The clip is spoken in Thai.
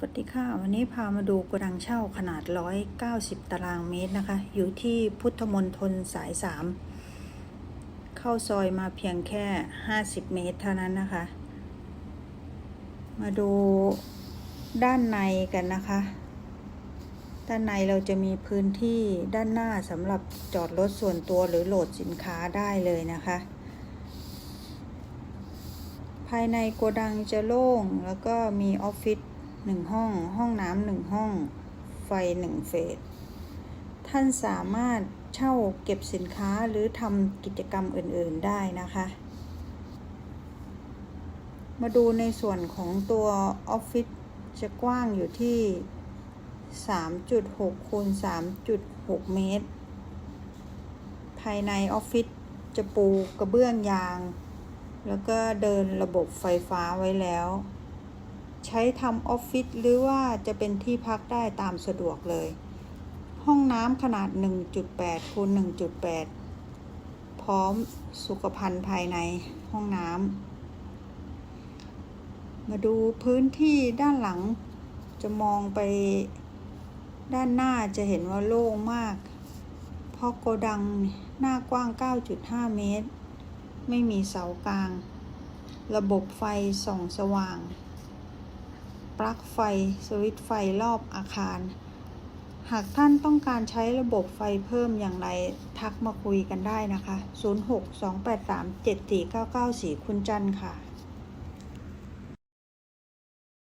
สวัสดีค่ะ วันนี้พามาดูโกดังเช่าขนาด 190 ตารางเมตรนะคะ อยู่ที่พุทธมณฑลสาย 3 เข้าซอยมาเพียงแค่ 50 เมตรเท่านั้นนะคะ มาดูด้านในกันนะคะ ด้านในเราจะมีพื้นที่ด้านหน้าสำหรับจอดรถส่วนตัวหรือโหลดสินค้าได้เลยนะคะ ภายในโกดังจะโล่งแล้วก็มีออฟฟิศ หนึ่งห้อง ห้องน้ำหนึ่งห้อง ไฟหนึ่งเฟส ท่านสามารถเช่าเก็บสินค้าหรือทำกิจกรรมอื่น ๆได้นะคะ มาดูในส่วนของตัวออฟฟิศจะกว้างอยู่ที่ 3.6คูณ3.6 เมตร ภายในออฟฟิศจะปูกระเบื้องยาง แล้วก็เดินระบบไฟฟ้าไว้แล้ว ใช้ทำออฟฟิศหรือว่าจะเป็นที่พักได้ตามสะดวกเลย ห้องน้ำขนาด 1.8คูณ1.8 พร้อมสุขภัณฑ์ภายในห้องน้ำ มาดูพื้นที่ด้านหลังจะมองไปด้านหน้าจะเห็นว่าโล่งมาก เพราะโกดังหน้ากว้าง 9.5 เมตร ไม่มีเสากลาง ระบบไฟส่องสว่าง ปลั๊กไฟ สวิตช์ไฟรอบอาคาร หากท่านต้องการใช้ระบบไฟเพิ่มอย่างไร ทักมาคุยกันได้นะคะ 06 283 7499 4 คุณจันค่ะ